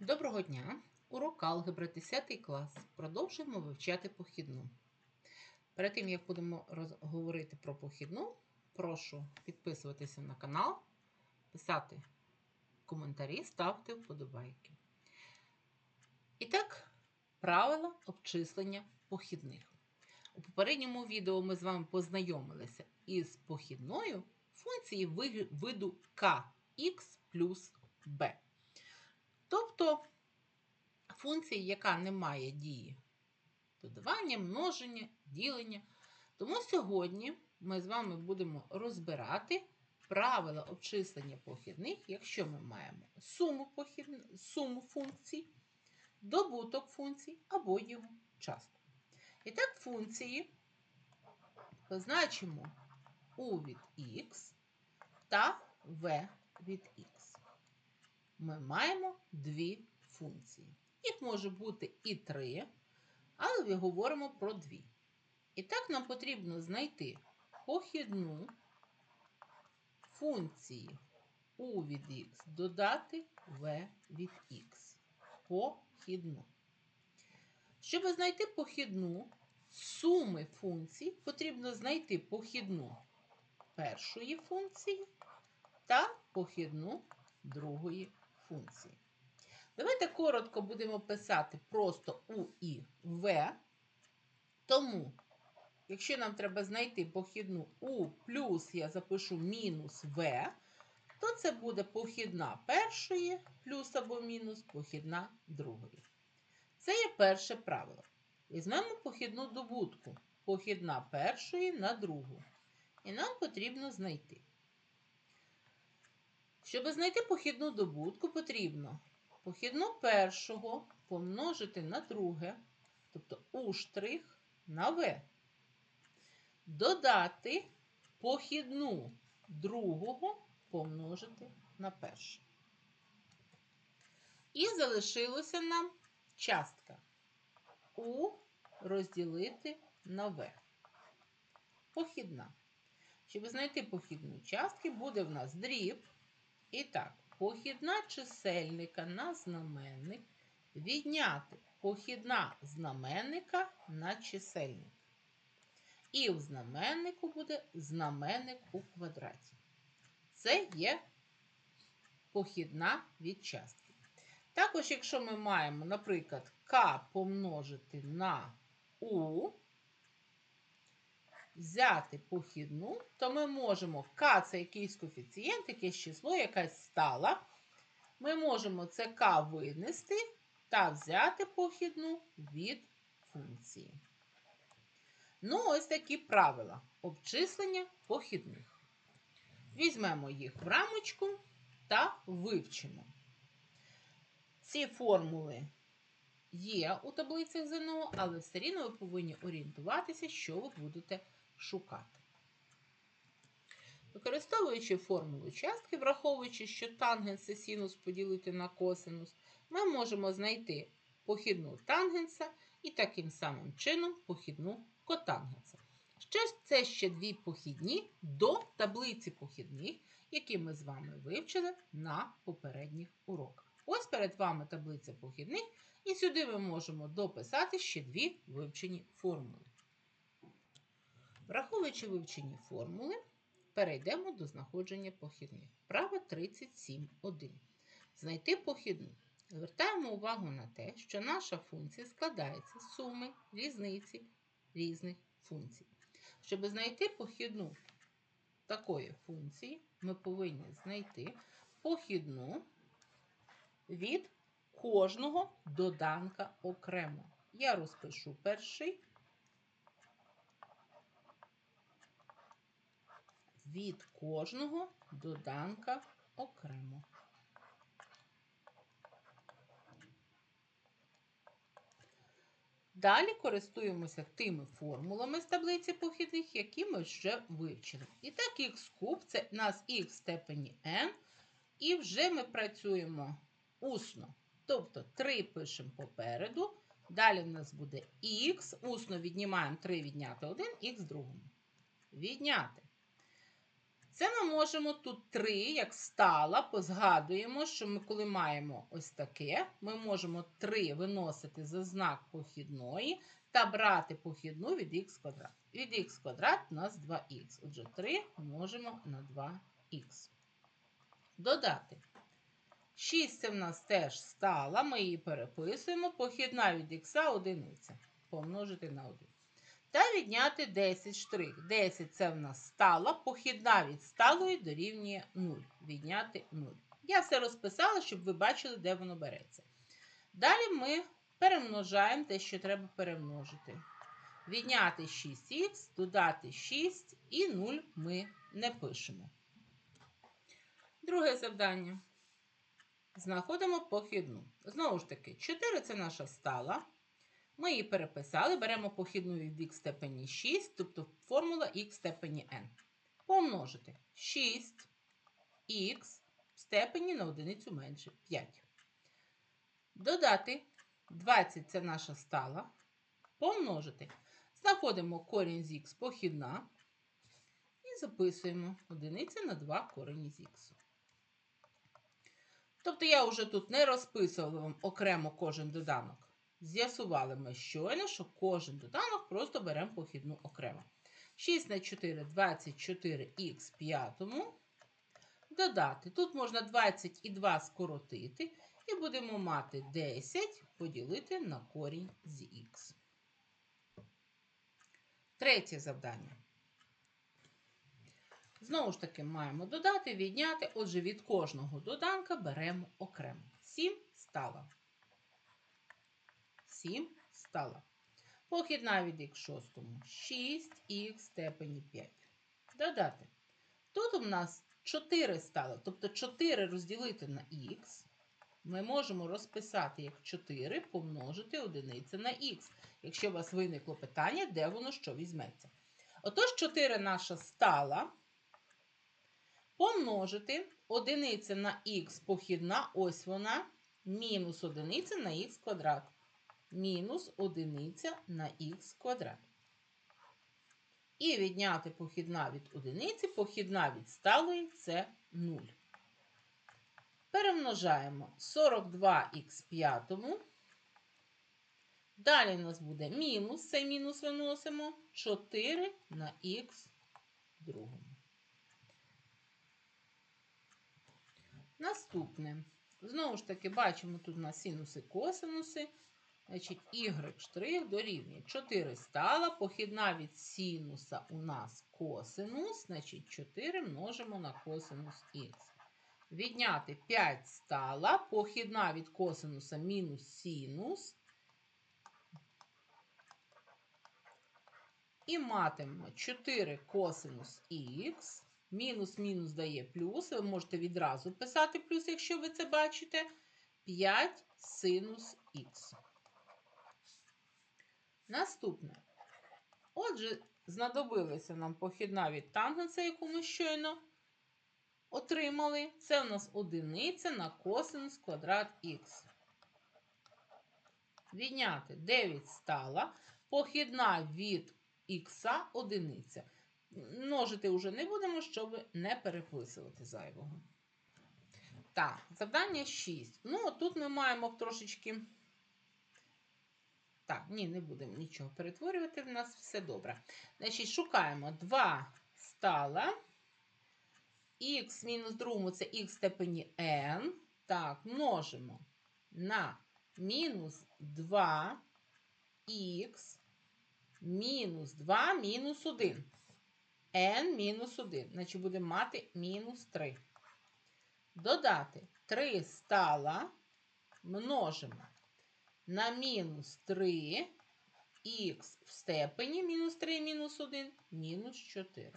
Доброго дня! Урок алгебра 10 клас. Продовжуємо вивчати похідну. Перед тим, як будемо говорити про похідну, прошу підписуватися на канал, писати коментарі, ставте вподобайки. І так, правила обчислення похідних. У попередньому відео ми з вами познайомилися із похідною функції ви- виду kx плюс b. Тобто функція, яка не має дії додавання, множення, ділення. Тому сьогодні ми з вами будемо розбирати правила обчислення похідних, якщо ми маємо суму, похідн... суму функцій, добуток функцій або його частку. І так, функції позначимо u від x та v від x ми маємо дві функції. Їх може бути і три, але ми говоримо про дві. І так нам потрібно знайти похідну функції u від x додати v від x. Похідну. Щоб знайти похідну суми функцій, потрібно знайти похідну першої функції та похідну другої функції. Давайте коротко будемо писати просто U і V. Тому, якщо нам треба знайти похідну U плюс я запишу мінус V, то це буде похідна першої плюс або мінус похідна другої. Це є перше правило. Візьмемо похідну добутку. Похідна першої на другу. І нам потрібно знайти. Щоб знайти похідну добутку, потрібно похідну першого помножити на друге, тобто у штрих на В. Додати похідну другого помножити на перше. І залишилося нам частка У розділити на В. Похідна. Щоб знайти похідну частки, буде в нас дріб. І так, похідна чисельника на знаменник відняти похідна знаменника на чисельник. І в знаменнику буде знаменник у квадраті. Це є похідна від частки. Також, якщо ми маємо, наприклад, k помножити на u, взяти похідну, то ми можемо в k це якийсь коефіцієнт, якесь число, якась стала. Ми можемо це k винести та взяти похідну від функції. Ну, ось такі правила обчислення похідних. Візьмемо їх в рамочку та вивчимо. Ці формули є у таблицях ЗНО, але все рівно ви повинні орієнтуватися, що ви будете шукати. Використовуючи формулу частки, враховуючи, що тангенс і синус поділити на косинус, ми можемо знайти похідну тангенса і таким самим чином похідну котангенса. Ще це ще дві похідні до таблиці похідних, які ми з вами вивчили на попередніх уроках. Ось перед вами таблиця похідних, і сюди ми можемо дописати ще дві вивчені формули. Враховуючи вивчені формули, перейдемо до знаходження похідних. Право 37.1. Знайти похідну. Звертаємо увагу на те, що наша функція складається з суми різниці різних функцій. Щоб знайти похідну такої функції, ми повинні знайти похідну від кожного доданка окремо. Я розпишу перший. Від кожного доданка окремо. Далі користуємося тими формулами з таблиці похідних, які ми вже вивчили. І так, х куб це у нас х в степені n, і вже ми працюємо усно. Тобто 3 пишемо попереду, далі в нас буде х, усно віднімаємо 3 відняти 1, х другому. Відняти. Це ми можемо тут 3, як стала, позгадуємо, що ми, коли маємо ось таке, ми можемо 3 виносити за знак похідної та брати похідну від х квадрат. Від х квадрат у нас 2х. Отже, 3 множимо на 2х. Додати. 6 це в нас теж стала, ми її переписуємо. Похідна від х одиниця. Помножити на 1. Та відняти 10 штрих. 10 це в нас стала, похідна від сталої дорівнює 0. Відняти 0. Я все розписала, щоб ви бачили, де воно береться. Далі ми перемножаємо те, що треба перемножити. Відняти 6х, додати 6 і 0 ми не пишемо. Друге завдання. Знаходимо похідну. Знову ж таки, 4 це наша стала. Ми її переписали, беремо похідну від х степені 6, тобто формула х степені n. Помножити 6х в степені на одиницю менше 5. Додати 20 це наша стала. Помножити. Знаходимо корінь з х похідна. І записуємо одиниця на 2 корені з х. Тобто я вже тут не розписувала вам окремо кожен доданок. З'ясували ми щойно, що кожен доданок просто беремо похідну окремо. 6 на 4 24х п'ятому. Додати. Тут можна 20 і 2 скоротити. І будемо мати 10 поділити на корінь з х. Третє завдання. Знову ж таки, маємо додати, відняти. Отже, від кожного доданка беремо окремо. 7 стала. 7 стала. Похідна від х шостому 6х степені 5. Додати. Тут у нас 4 стало, тобто 4 розділити на х. Ми можемо розписати як 4 помножити одиниця на х, якщо у вас виникло питання, де воно що візьметься. Отож, 4 наша стала. Помножити одиниця на х похідна, ось вона, мінус одиниця на х квадрат. Мінус одиниця на х квадрат. І відняти похідна від одиниці, похідна від сталої це 0. Перемножаємо 42х п'ятому. Далі у нас буде мінус, цей мінус виносимо 4 на х другому. Наступне. Знову ж таки, бачимо тут у нас синуси, косинуси. Значить, y' дорівнює 4 стала. Похідна від синуса у нас косинус. Значить, 4 множимо на косинус х. Відняти 5 стала. Похідна від косинуса мінус синус. І матимемо 4 косинус х. Мінус-мінус дає плюс. Ви можете відразу писати плюс, якщо ви це бачите. 5 синус х. Наступне. Отже, знадобилася нам похідна від тангенса, яку ми щойно отримали. Це у нас одиниця на косинус квадрат х. Відняти 9 стала. Похідна від х одиниця. Множити вже не будемо, щоб не переписувати зайвого. Так, завдання 6. Ну, тут ми маємо трошечки. Так, ні, не будемо нічого перетворювати, в нас все добре. Значить, шукаємо 2 стала. Х мінус другому це х степені n. Так, множимо на мінус 2х мінус 2 мінус 1 n мінус 1. Значить, будемо мати мінус 3. Додати 3 стала, множимо на мінус 3 х в степені мінус 3 мінус 1, мінус 4.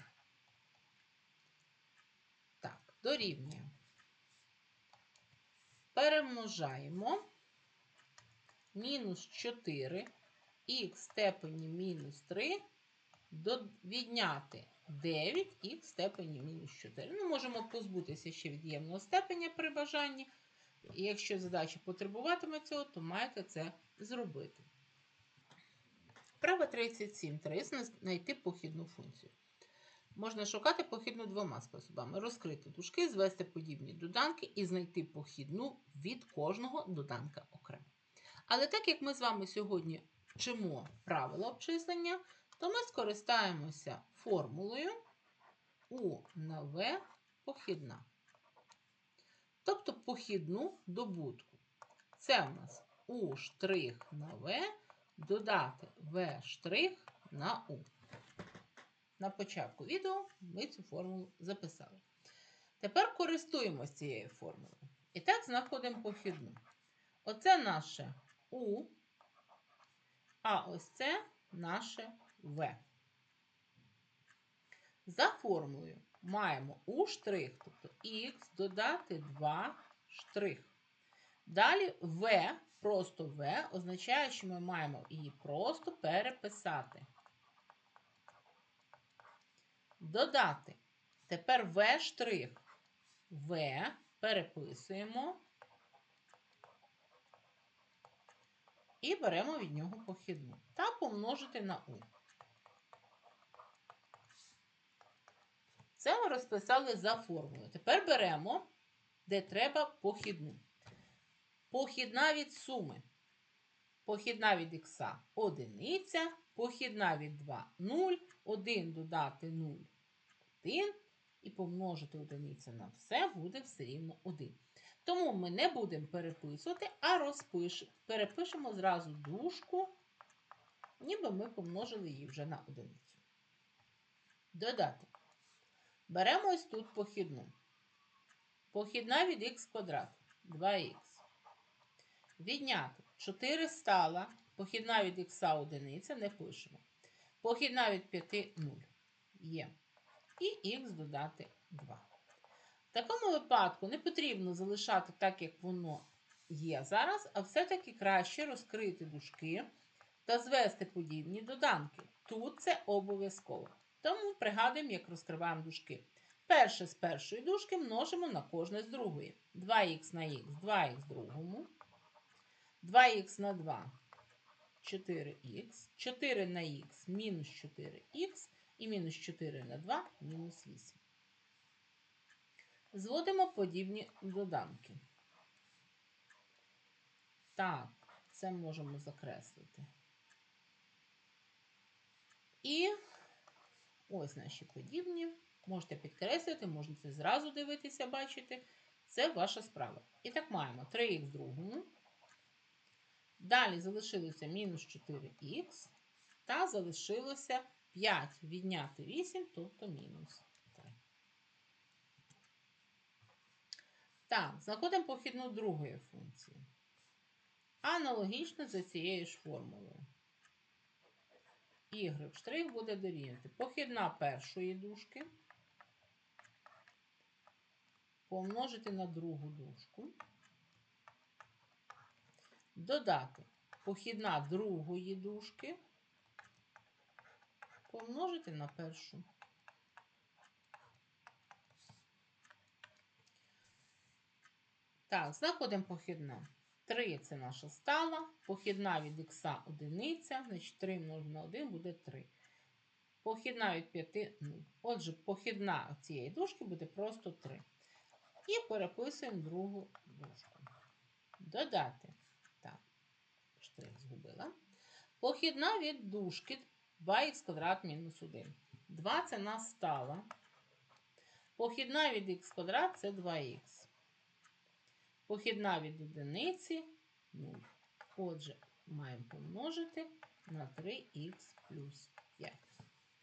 Так, дорівнює. Перемножаємо мінус 4 х в степені мінус 3 відняти 9х в степені мінус 4. Ми можемо позбутися ще від'ємного степеня при бажанні. І якщо задача потребуватиме цього, то маєте це зробити. Право 37. Треба знайти похідну функцію. Можна шукати похідну двома способами: розкрити дужки, звести подібні доданки і знайти похідну від кожного доданка окремо. Але так як ми з вами сьогодні вчимо правила обчислення, то ми скористаємося формулою У на В похідна. Тобто похідну добутку. Це у нас У на В додати В на У. На початку відео ми цю формулу записали. Тепер користуємося цією формулою. І так знаходимо похідну. Оце наше У, а ось це наше В. За формулою маємо У штрих, тобто Х додати 2 штрих. Далі В, просто В, означає, що ми маємо її просто переписати. Додати. Тепер В штрих. В переписуємо і беремо від нього похідну. Та помножити на У. Це ми розписали за формулою. Тепер беремо, де треба похідну. Похідна від суми. Похідна від х одиниця, похідна від 2 0, 1 додати 0 1 і помножити одиницю на все буде все рівно 1. Тому ми не будемо переписувати, а розпиш, перепишемо зразу дужку, ніби ми помножили її вже на одиницю. Додати. Беремо ось тут похідну. Похідна від х квадрат 2х. Відняти 4 стала, похідна від х одиниця, не пишемо. Похідна від 5 0 є. І х додати 2. В такому випадку не потрібно залишати так, як воно є зараз, а все-таки краще розкрити дужки та звести подібні доданки. Тут це обов'язково. Тому пригадуємо, як розкриваємо дужки. Перше з першої дужки множимо на кожне з другої. 2х на х, 2х другому. 2х на 2 4х, 4 на х мінус 4х і мінус 4 на 2 мінус 8. Зводимо подібні доданки. Так, це можемо закреслити. І ось наші подібні. Можете підкреслити, можете зразу дивитися, бачити. Це ваша справа. І так маємо 3х в другому. Далі залишилося мінус 4х, та залишилося 5 відняти 8, тобто мінус 3. Так, знаходимо похідну другої функції. Аналогічно за цією ж формулою. Y штрих буде дорівнювати похідна першої дужки, помножити на другу дужку додати похідна другої дужки, помножити на першу. Так, знаходимо похідна. 3 це наша стала, похідна від х одиниця, значить 3 множимо на 1 буде 3. Похідна від 5 0. Отже, похідна цієї дужки буде просто 3. І переписуємо другу дужку. Додати штрих згубила. Похідна від дужки 2х квадрат мінус 1. 2 це нас стала. Похідна від х квадрат це 2х. Похідна від одиниці 0. Отже, маємо помножити на 3х плюс 5.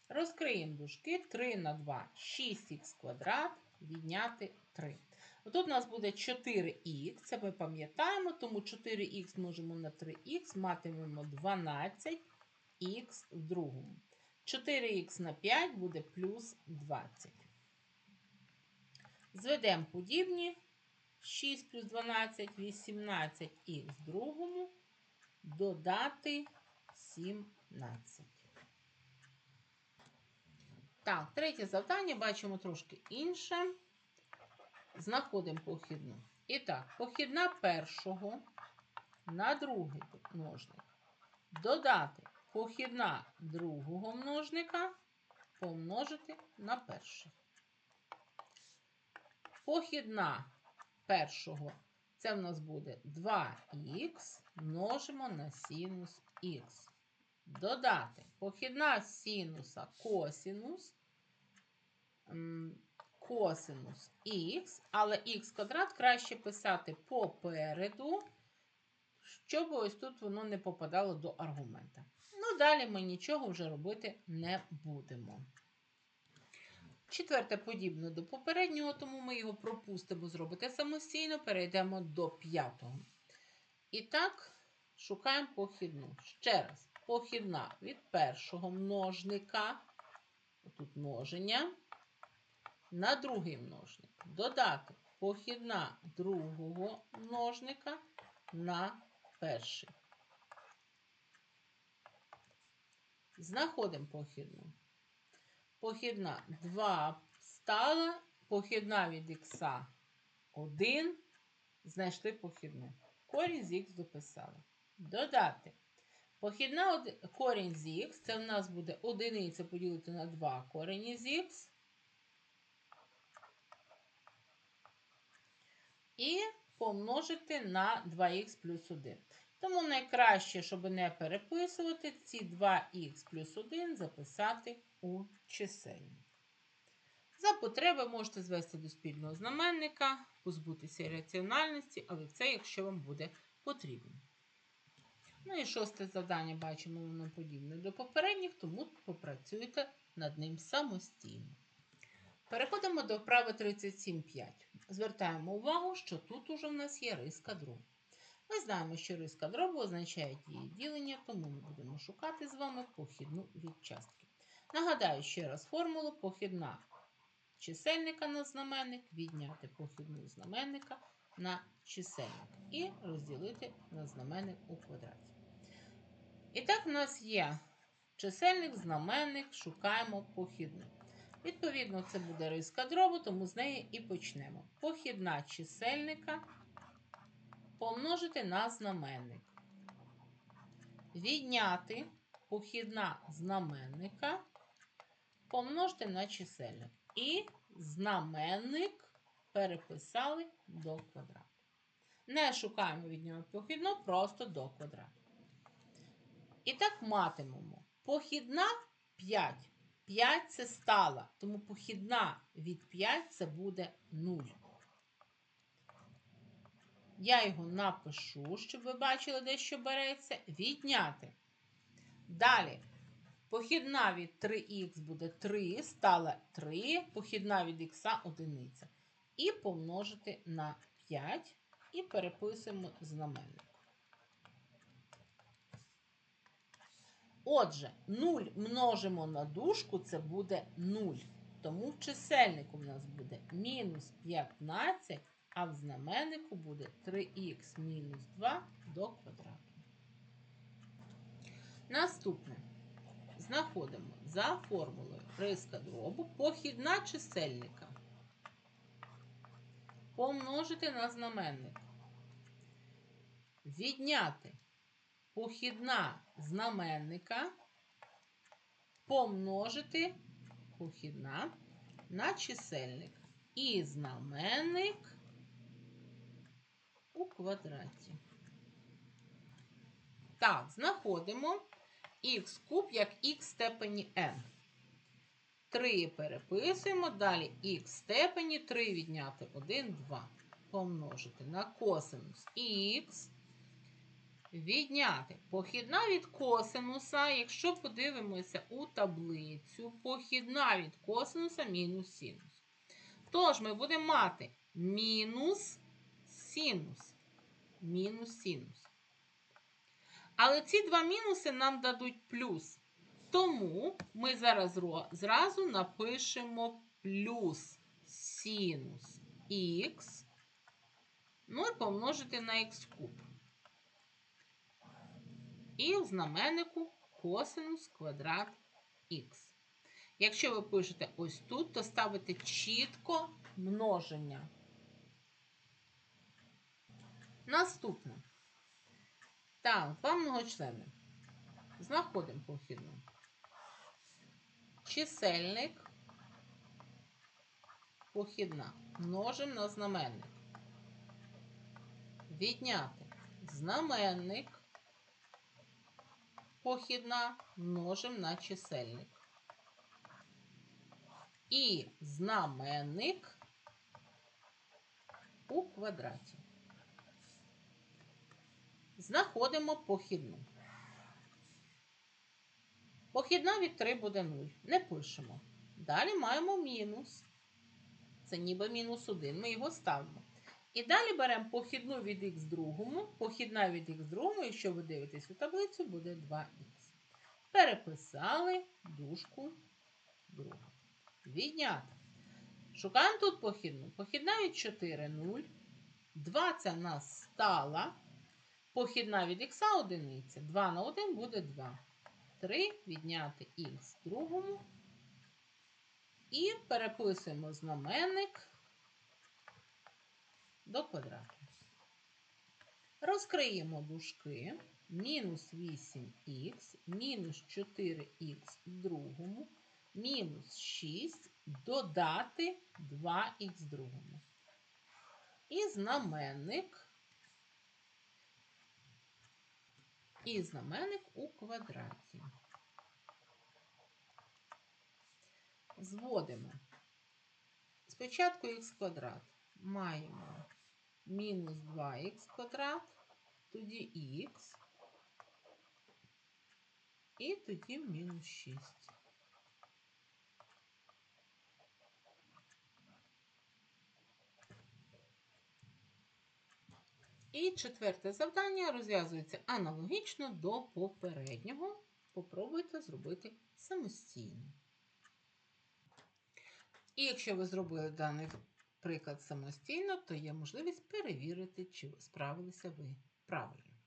Розкриємо дужки 3 на 2 6х квадрат відняти 3. Тут у нас буде 4х, це ми пам'ятаємо, тому 4х множимо на 3х, матимемо 12х в другому. 4х на 5 буде плюс 20. Зведемо подібні. 6 плюс 12, 18х в другому, додати 17. Так, третє завдання бачимо трошки інше знаходимо похідну. І так, похідна першого на другий множник. Додати похідна другого множника помножити на перший. Похідна першого це в нас буде 2х множимо на синус х. Додати похідна синуса косинус, косинус х, але х квадрат краще писати попереду, щоб ось тут воно не попадало до аргумента. Ну, далі ми нічого вже робити не будемо. Четверте подібне до попереднього, тому ми його пропустимо зробити самостійно, перейдемо до п'ятого. І так, шукаємо похідну. Ще раз, похідна від першого множника, тут множення, на другий множник. Додати похідна другого множника на перший. Знаходимо похідну. Похідна 2 стала, похідна від х 1. Знайшли похідну. Корінь з х дописали. Додати. Похідна корінь з х, це в нас буде одиниця поділити на 2 корені з х. І помножити на 2х плюс 1. Тому найкраще, щоб не переписувати, ці 2х плюс 1 записати у чисельник. За потреби можете звести до спільного знаменника, позбутися раціональності, але це якщо вам буде потрібно. Ну і шосте завдання бачимо, воно подібне до попередніх, тому попрацюйте над ним самостійно. Переходимо до вправи 37.5. Звертаємо увагу, що тут уже в нас є риска дробу. Ми знаємо, що риска дробу означає її ділення, тому ми будемо шукати з вами похідну від частки. Нагадаю ще раз формулу похідна чисельника на знаменник, відняти похідну знаменника на чисельник і розділити на знаменник у квадраті. І так, в нас є чисельник, знаменник, шукаємо похідну. Відповідно, це буде риска дробу, тому з неї і почнемо. Похідна чисельника помножити на знаменник. Відняти похідна знаменника помножити на чисельник. І знаменник переписали до квадрату. Не шукаємо від нього похідну, просто до квадрату. І так матимемо. Похідна 5. 5 це стала, тому похідна від 5 це буде 0. Я його напишу, щоб ви бачили, де що береться. Відняти. Далі. Похідна від 3х буде 3, стала 3, похідна від х одиниця. І помножити на 5 і переписуємо знаменник. Отже, 0 множимо на дужку, це буде 0. Тому в чисельнику в нас буде мінус 15, а в знаменнику буде 3х мінус 2 до квадрату. Наступне. Знаходимо за формулою риска дробу похідна чисельника. Помножити на знаменник. Відняти похідна знаменника. Помножити похідна на чисельник. І знаменник у квадраті. Так, знаходимо х куб як х степені n. 3 переписуємо, далі х степені 3 відняти 1, 2. Помножити на косинус х. Відняти похідна від косинуса, якщо подивимося у таблицю, похідна від косинуса мінус синус. Тож ми будемо мати мінус синус. Мінус синус. Але ці два мінуси нам дадуть плюс. Тому ми зараз зразу напишемо плюс синус х, ну і помножити на х куб. І в знаменнику косинус квадрат х. Якщо ви пишете ось тут, то ставите чітко множення. Наступне. Так, два многочлени. Знаходимо похідну. чисельник, похідна. Множимо на знаменник. Відняти знаменник, похідна, множимо на чисельник. І знаменник у квадраті. Знаходимо похідну. Похідна від 3 буде 0. Не пишемо. Далі маємо мінус. Це ніби мінус 1. Ми його ставимо. І далі беремо похідну від х другому. Похідна від х другому, якщо ви дивитесь у таблицю, буде 2х. Переписали дужку другу. Відняти. Шукаємо тут похідну. Похідна від 4 0. 2 це нас стала. Похідна від х одиниця. 2 на 1 буде 2. 3 відняти х другому. І переписуємо знаменник до квадрату. Розкриємо дужки. Мінус 8х, мінус 4х другому, мінус 6 додати 2х другому. І знаменник. І знаменник у квадраті. Зводимо. Спочатку х квадрат маємо мінус 2х квадрат, тоді х, і тоді мінус 6. І четверте завдання розв'язується аналогічно до попереднього. Попробуйте зробити самостійно. І якщо ви зробили даний приклад самостійно, то є можливість перевірити, чи справилися ви правильно.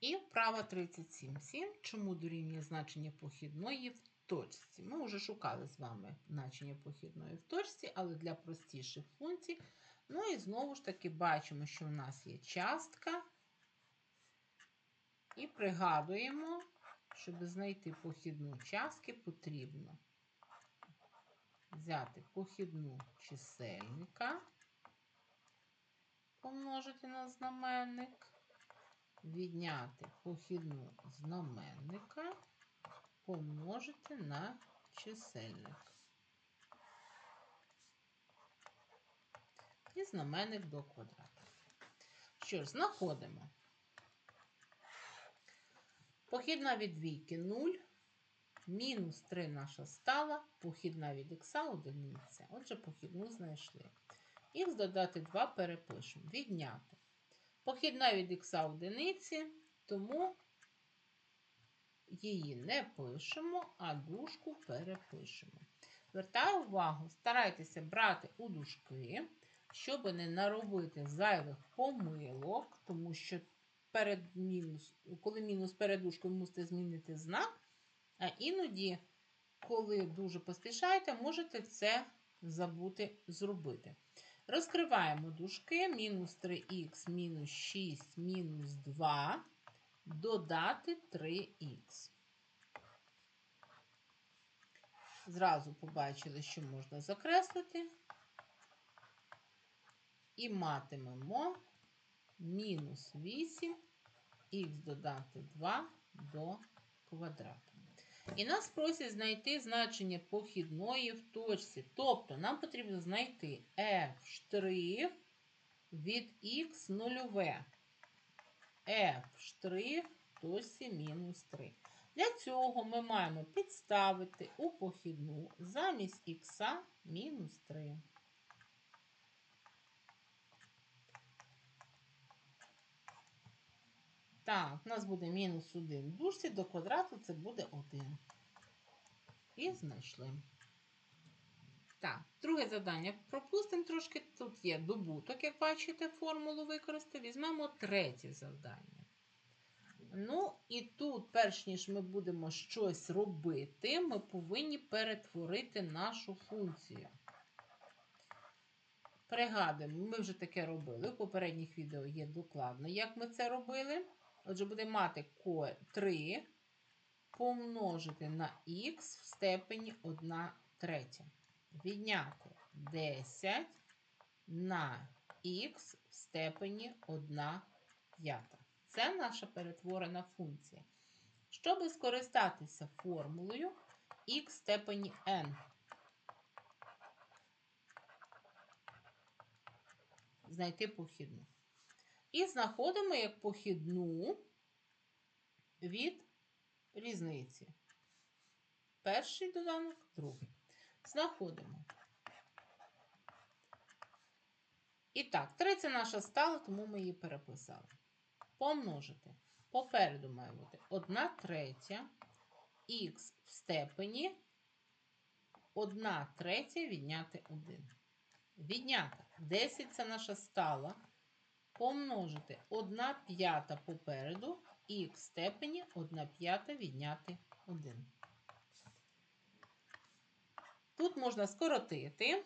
І вправа 37.7. Чому дорівнює значення похідної в точці? Ми вже шукали з вами значення похідної в точці, але для простіших функцій. Ну і знову ж таки бачимо, що в нас є частка. І пригадуємо, щоб знайти похідну частки, потрібно взяти похідну чисельника, помножити на знаменник, відняти похідну знаменника, помножити на чисельник. І знаменник до квадрата. Що ж, знаходимо. Похідна від двійки 0, мінус 3 наша стала, похідна від х одиниця. Отже, похідну знайшли. Х додати 2 перепишемо. Відняти. Похідна від х одиниці, тому її не пишемо, а дужку перепишемо. Звертаю увагу, старайтеся брати у дужки, щоб не наробити зайвих помилок, тому що перед мінус, коли мінус перед дужкою, мусите змінити знак. А іноді, коли дуже поспішаєте, можете це забути зробити. Розкриваємо дужки, мінус 3х, мінус 6, мінус 2, додати 3х. Зразу побачили, що можна закреслити. І матимемо мінус 8, х додати 2 до квадрату. І нас просять знайти значення похідної в точці. Тобто нам потрібно знайти f' від х нульове. f' в точці мінус 3. Для цього ми маємо підставити у похідну замість х мінус 3. Так, у нас буде мінус 1 в дужці, до квадрату це буде 1. І знайшли. Так, друге завдання. Пропустимо трошки. Тут є добуток, як бачите, формулу використати. Візьмемо третє завдання. Ну, і тут, перш ніж ми будемо щось робити, ми повинні перетворити нашу функцію. Пригадуємо, ми вже таке робили. У попередніх відео є докладно, як ми це робили. Отже, буде мати 3 помножити на х в степені 1 третя. Відняти 10 на х в степені 1 п'ята. Це наша перетворена функція. Щоб скористатися формулою х в степені n. Знайти похідну. І знаходимо як похідну від різниці. Перший доданок, другий. Знаходимо. І так, 3 це наша стала, тому ми її переписали. Помножити. Попереду має бути 1 третя х в степені 1 третя відняти 1. Відняти 10 це наша стала. Помножити 1 п'ята попереду і в степені 1 п'ята відняти 1. Тут можна скоротити.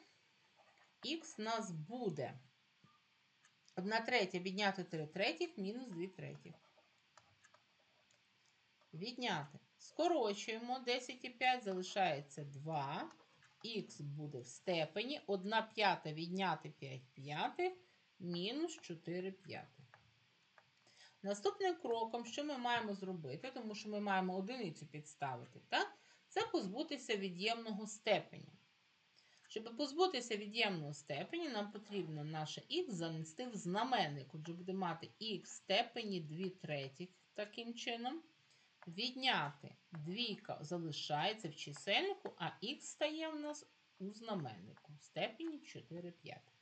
Х нас буде 1 третя відняти 3 третіх мінус 2 третіх. Відняти. Скорочуємо 10 і 5, залишається 2. Х буде в степені 1 п'ята відняти 5 п'ятих мінус 4 п'ятих. Наступним кроком, що ми маємо зробити, тому що ми маємо одиницю підставити, так? це позбутися від'ємного степеня. Щоб позбутися від'ємного степені, нам потрібно наше х занести в знаменник. Отже, буде мати х в степені 2 третіх таким чином. Відняти двійка залишається в чисельнику, а х стає в нас у знаменнику в степені 4 п'ятих.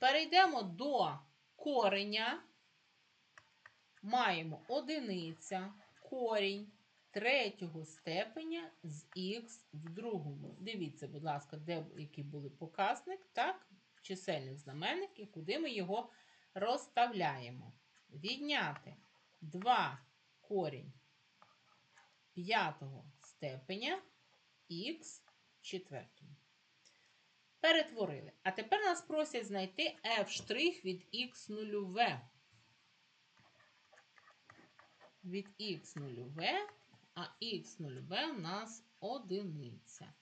Перейдемо до кореня. Маємо одиниця, корінь третього степеня з х в другому. Дивіться, будь ласка, де який були показник, так, чисельник знаменник і куди ми його розставляємо. Відняти 2 корінь п'ятого степеня х в четвертому. Перетворили. А тепер нас просять знайти f' від х нульове. Від х нульове, а х нульове у нас одиниця.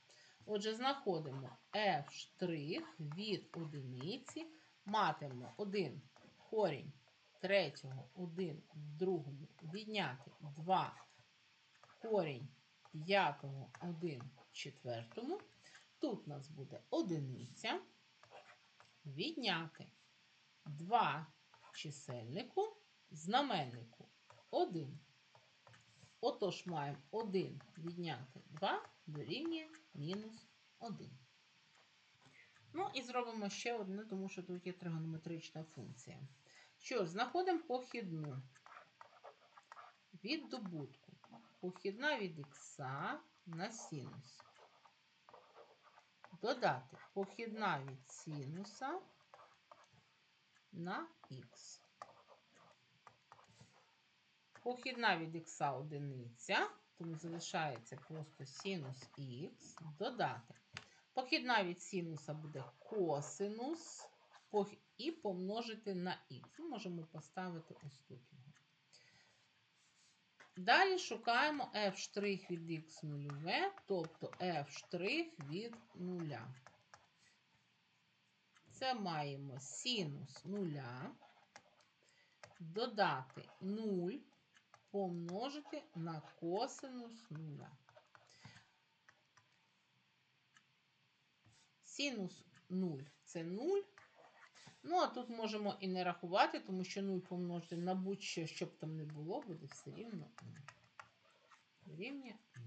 Отже, знаходимо f' від одиниці. Матимо 1 корінь третього, 1 в другому, відняти 2 корінь п'ятого, 1 в четвертому. Тут у нас буде одиниця. Відняти 2 чисельнику, знаменнику 1. Отож, маємо 1 відняти 2 дорівнює мінус 1. Ну, і зробимо ще одне, тому що тут є тригонометрична функція. Що ж, знаходимо похідну від добутку. Похідна від х на синус додати похідна від синуса на х. Похідна від х одиниця, тому залишається просто синус х, додати. Похідна від синуса буде косинус і помножити на х. Ми можемо поставити ось тут. Далі шукаємо f' від х нульове, тобто f' від нуля. Це маємо синус нуля, додати 0, помножити на косинус нуля. Синус 0 це 0. Ну, а тут можемо і не рахувати, тому що 0 помножити на будь-що, щоб там не було, буде все рівно 0. Рівня 0.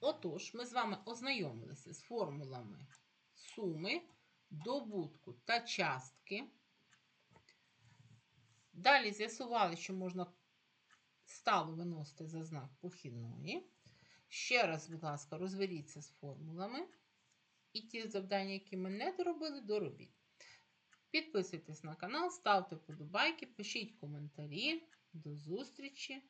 Отож, ми з вами ознайомилися з формулами суми, добутку та частки. Далі з'ясували, що можна стало виносити за знак похідної. Ще раз, будь ласка, розверіться з формулами. І ті завдання, які ми не доробили, доробіть. Підписуйтесь на канал, ставте вподобайки, пишіть коментарі. До зустрічі!